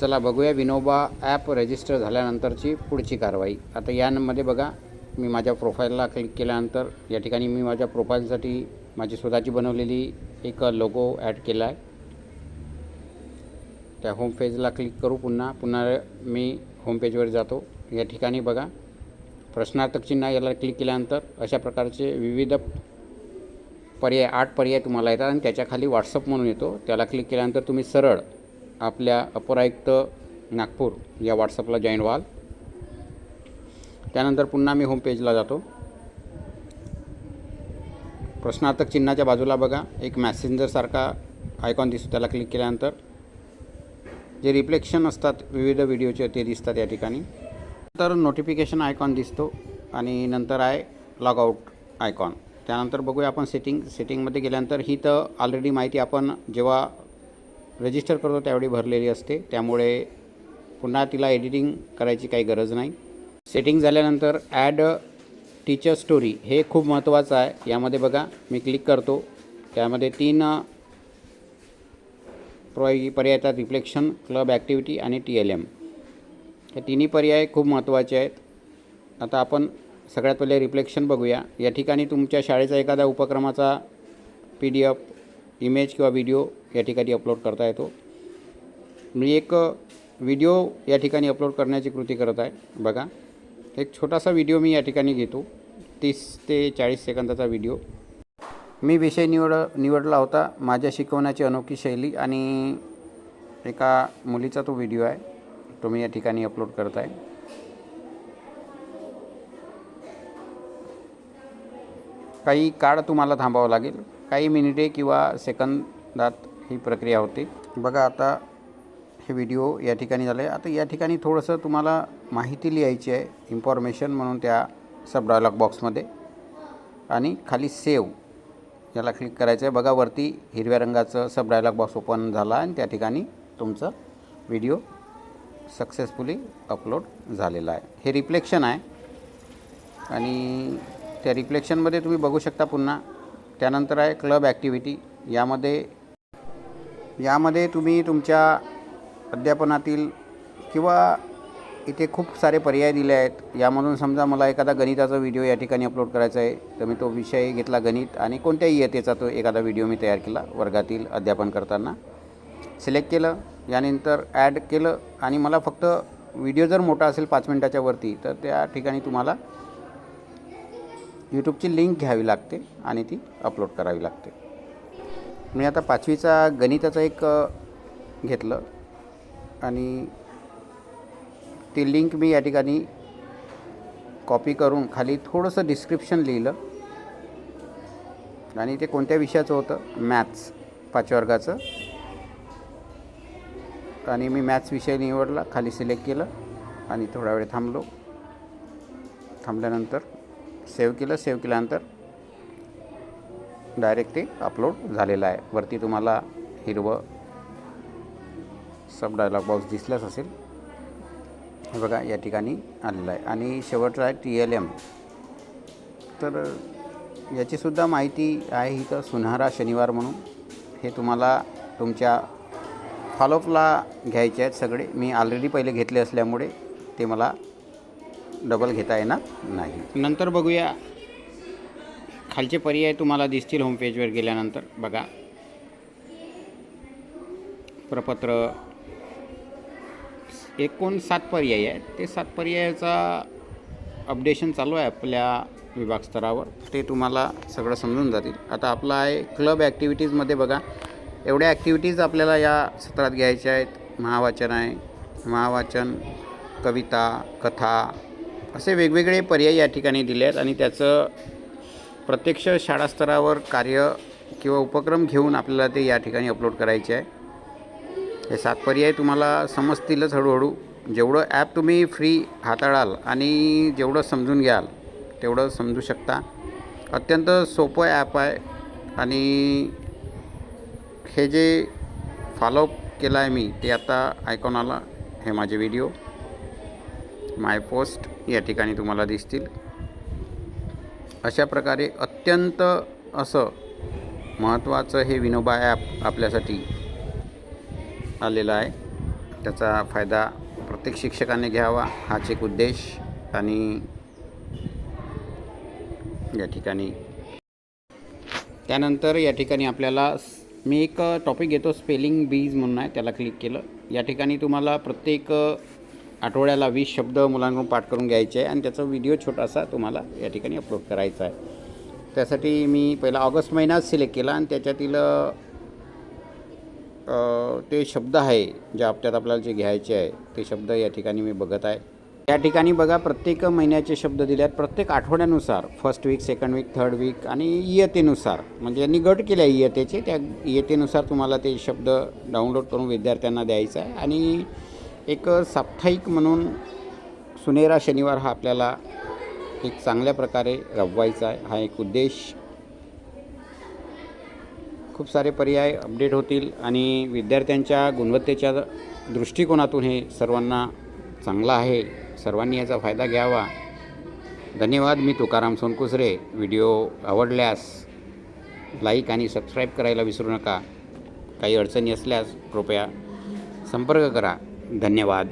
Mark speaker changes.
Speaker 1: चला बघूया. Vinoba app register झाल्यानंतरची पुढची कारवाई. आता यामध्ये बघा मी माझ्या प्रोफाईलला क्लिक केल्यानंतर या ठिकाणी मी माझ्या प्रोफाईलसाठी माझी स्वतःची बनवलेली एक लोगो ॲड केला आहे त्या होम पेजला क्लिक करू पुन्हा. पुन्हा मी होम पेजवर जातो. या ठिकाणी बघा प्रश्नार्थक चिन्ह याला क्लिक केल्यानंतर अशा प्रकारचे विविध पर्याय आठ पर्याय तुम्हाला येतात आणि त्याच्याखाली व्हॉट्सअप म्हणून येतो. त्याला क्लिक केल्यानंतर तुम्ही सरळ आपल्या अपरायुक्त नागपूर या व्हॉट्सअपला जॉईन व्हाल. त्यानंतर पुन्हा मी होम पेजला जातो. प्रश्नार्थक चिन्हाच्या बाजूला बघा. एक मॅसेंजरसारखा आयकॉन दिसतो त्याला क्लिक केल्यानंतर. जे रिफ्लेक्शन असतात विविध व्हिडिओचे ते दिसतात या ठिकाणी. तर नोटिफिकेशन आयकॉन दिसतो आणि नंतर आहे लॉगआउट आयकॉन त्यानंतर बघूया आपण सेटिंग सेटिंगमध्ये गेल्यानंतर ही तर ऑलरेडी माहिती आपण जेव्हा रजिस्टर करतो त्यावेळी भरलेली असते. त्यामुळे पुन्हा तिला एडिटिंग करायची काही गरज नाही. सेटिंग झाल्यानंतर ॲड टीचर स्टोरी हे खूप महत्त्वाचं आहे. यामध्ये बघा मी क्लिक करतो. त्यामध्ये तीन पर्याय पर्याय येतात रिफ्लेक्शन क्लब ॲक्टिव्हिटी आणि टी एल एम हे तिन्ही पर्याय खूप महत्त्वाचे आहेत. आता आपण सगळ्यात पहिले रिफ्लेक्शन बघूया. या ठिकाणी तुमच्या शाळेचा एखादा उपक्रमाचा पी डी एफ इमेज किंवा व्हिडिओ या ठिकाणी अपलोड करता येतो. मी एक व्हिडिओ या ठिकाणी अपलोड करण्याची कृती करत आहे. बघा एक छोटासा व्हिडिओ मी या ठिकाणी घेतो. तीस ते चाळीस सेकंदाचा व्हिडिओ मी विषय निवड निवडला होता माझ्या शिकवण्याची अनोखी शैली आणि एका मुलीचा तो व्हिडिओ आहे. तो मी या ठिकाणी अपलोड करत आहे. काही काळ तुम्हाला थांबावं लागेल. काही मिनिटे किंवा सेकंदात ही प्रक्रिया होते. बघा आता हे व्हिडिओ या ठिकाणी झालं. आहे आता या ठिकाणी थोडंसं तुम्हाला माहिती लिहायची आहे इन्फॉर्मेशन म्हणून त्या सब डायलॉग बॉक्समध्ये आणि खाली सेव याला क्लिक करायचं आहे. बघा वरती हिरव्या रंगाचं सब डायलॉग बॉक्स ओपन झाला आणि त्या ठिकाणी तुमचं व्हिडिओ सक्सेसफुली अपलोड झालेला आहे. हे रिफ्लेक्शन आहे. आणि त्या रिफ्लेक्शनमध्ये तुम्ही बघू शकता पुन्हा त्यानंतर आहे क्लब ॲक्टिव्हिटी यामध्ये यामध्ये तुम्ही तुमच्या अध्यापनातील किंवा इथे खूप सारे पर्याय दिले आहेत. यामधून समजा मला एखादा गणिताचा व्हिडिओ या ठिकाणी अपलोड करायचा आहे तर मी तो विषय घेतला गणित आणि कोणत्याही इयतेचा तो एखादा व्हिडिओ मी तयार केला वर्गातील अध्यापन करताना. सिलेक्ट केलं यानंतर ॲड केलं आणि मला फक्त व्हिडिओ जर मोठा असेल पाच मिनटाच्या वरती तर त्या ठिकाणी तुम्हाला यूट्यूबची लिंक घ्यावी लागते आणि ती अपलोड करावी लागते. मी आता पाचवीचा गणिताचं एक घेतलं. आणि ती लिंक मी या ठिकाणी कॉपी करून खाली थोडंसं डिस्क्रिप्शन लिहिलं. आणि ते कोणत्या विषयाचं होतं? मॅथ्स पाचव्या वर्गाचं. आणि मी मॅथ्स विषय निवडला खाली सिलेक्ट केलं आणि थोडा वेळ थांबलो. थांबल्यानंतर सेव्ह केलं सेव्ह केल्यानंतर डायरेक्ट ते अपलोड झालेलं आहे. वरती तुम्हाला हिरवं सब डायलॉग बॉक्स दिसलाच असेल. हे बघा या ठिकाणी आलेलं आहे. आणि शेवटचं आहे टी एल एम तर याचीसुद्धा माहिती आहे इथं सुन्हारा शनिवार म्हणून. हे तुम्हाला तुमच्या फॉलोअपला घ्यायचे आहेत सगळे. मी ऑलरेडी पहिले घेतले असल्यामुळे ते मला डबल घेता येणार नाही. नंतर बघूया खालचे पर्याय तुम्हाला दिसतील होमपेजवर गेल्यानंतर. बघा. प्रपत्र. एकूण सात पर्याय आहेत. ते सात पर्यायाचा अपडेशन चालू आहे आपल्या विभाग स्तरावर. ते तुम्हाला सगळं समजून जातील. आता आपला आहे क्लब ॲक्टिव्हिटीजमध्ये बघा. एवढ्या ॲक्टिव्हिटीज आपल्याला या सत्रात घ्यायच्या आहेत. महावाचन आहे. महावाचन कविता कथा असे वेगवेगळे पर्याय या ठिकाणी दिले आहेत. आणि त्याचं प्रत्यक्ष शाळास्तरावर कार्य किंवा उपक्रम घेऊन आपल्याला ते या ठिकाणी अपलोड करायचे आहे. हे सात पर्याय तुम्हाला समजतीलच हळूहळू. जेवढं ॲप तुम्ही फ्री हाताळाल आणि जेवढं समजून घ्याल तेवढं समजू शकता. अत्यंत सोपं ॲप आहे आणि हे जे फॉलोअप केलं आहे मी ते आता ऐकून आला हे माझे व्हिडिओ माय पोस्ट या ठिकाणी तुम्हाला दिसतील. अशा प्रकारे अत्यंत असं महत्त्वाचं हे विनोबा ॲप आपल्यासाठी आलेलं आहे. त्याचा फायदा प्रत्येक शिक्षकाने घ्यावा हाच एक उद्देश. आणि या ठिकाणी त्यानंतर या ठिकाणी आपल्याला मी एक टॉपिक घेतो स्पेलिंग बीज म्हणून आहे त्याला क्लिक केलं. या ठिकाणी तुम्हाला प्रत्येक आठवड्याला वीस शब्द मुलांकडून पाठ करून घ्यायचे आहे आणि त्याचा व्हिडिओ छोटासा तुम्हाला या ठिकाणी अपलोड करायचा आहे. त्यासाठी मी पहिला ऑगस्ट महिनाच सिलेक्ट केला आणि त्याच्यातील ते शब्द आहे ज्या हप्त्यात आपल्याला जे घ्यायचे आहे ते शब्द या ठिकाणी मी बघत आहे. या ठिकाणी बघा प्रत्येक महिन्याचे शब्द दिले आहेत. प्रत्येक आठवड्यानुसार first week second week third week आणि इयतेनुसार म्हणजे यांनी गट केले आहे इयतेचे. त्या इयतेनुसार तुम्हाला ते शब्द डाउनलोड करून विद्यार्थ्यांना द्यायचा आहे. आणि एक साप्ताहिक म्हणून सुनेरा शनिवार हा आपल्याला एक चांगल्या प्रकारे राबवायचा आहे. हा एक उद्देश. खूप सारे पर्याय अपडेट होतील आणि विद्यार्थ्यांच्या गुणवत्तेच्या दृष्टिकोनातून हे सर्वांना चांगलं आहे. सर्वांनी याचा फायदा घ्यावा. धन्यवाद. मी तुकाराम सोनकुसरे. व्हिडिओ आवडल्यास लाईक आणि सबस्क्राईब करायला विसरू नका. काही अडचणी असल्यास कृपया संपर्क करा. धन्यवाद.